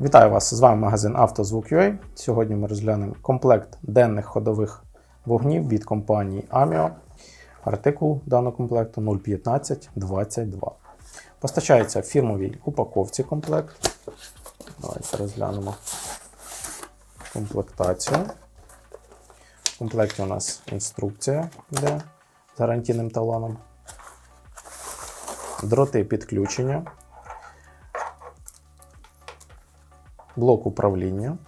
Вітаю вас! З вами магазин «Автозвук.UA». Сьогодні ми розглянемо комплект денних ходових вогнів від компанії Amio. Артикул даного комплекту 01522. Постачається фірмовій упаковці комплект. Давайте розглянемо комплектацію. В комплекті у нас інструкція йде з гарантійним талоном. Дроти підключення. Блок управління.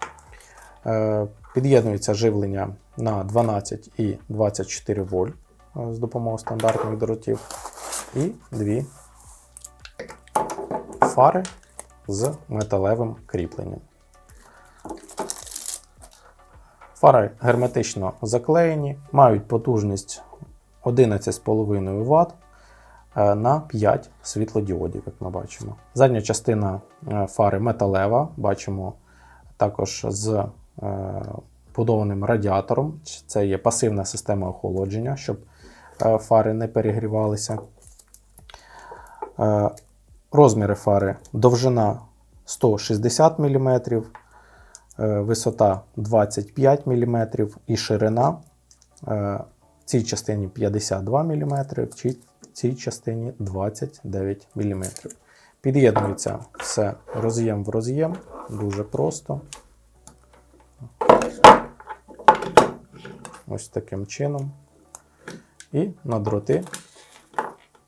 Е, Під'єднується живлення на 12 і 24 вольт е, з допомогою стандартних дротів. І дві фари з металевим кріпленням. Фари герметично заклеєні, мають потужність 11,5 Вт на 5 світлодіодів, як ми бачимо. Задня частина е, фари металева, бачимо також з е, будованим радіатором. Це є пасивна система охолодження, щоб е, фари не перегрівалися. Е, Розміри фари довжина 160 мм, висота 25 мм і ширина е, в цій частині 52 мм, в цій частині 29 мм. Під'єднується все роз'єм в роз'єм, дуже просто. Ось таким чином. І на дроти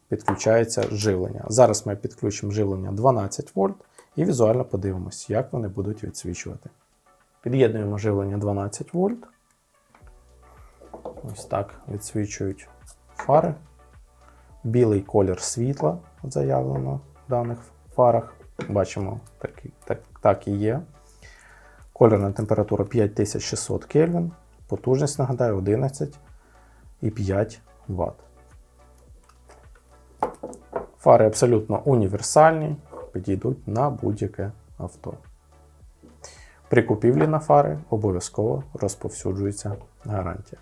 підключається живлення. Зараз ми підключимо живлення 12 вольт і візуально подивимось, як вони будуть відсвічувати. Під'єднуємо живлення 12 вольт. Ось так відсвічують фари. Білий колір світла заявлено в даних фарах. Бачимо, так, так, так і є. Кольорна температура 5600 Кельвін. Потужність, нагадаю, 11,5 Вт. Фари абсолютно універсальні, підійдуть на будь-яке авто. При купівлі на фари обов'язково розповсюджується гарантія.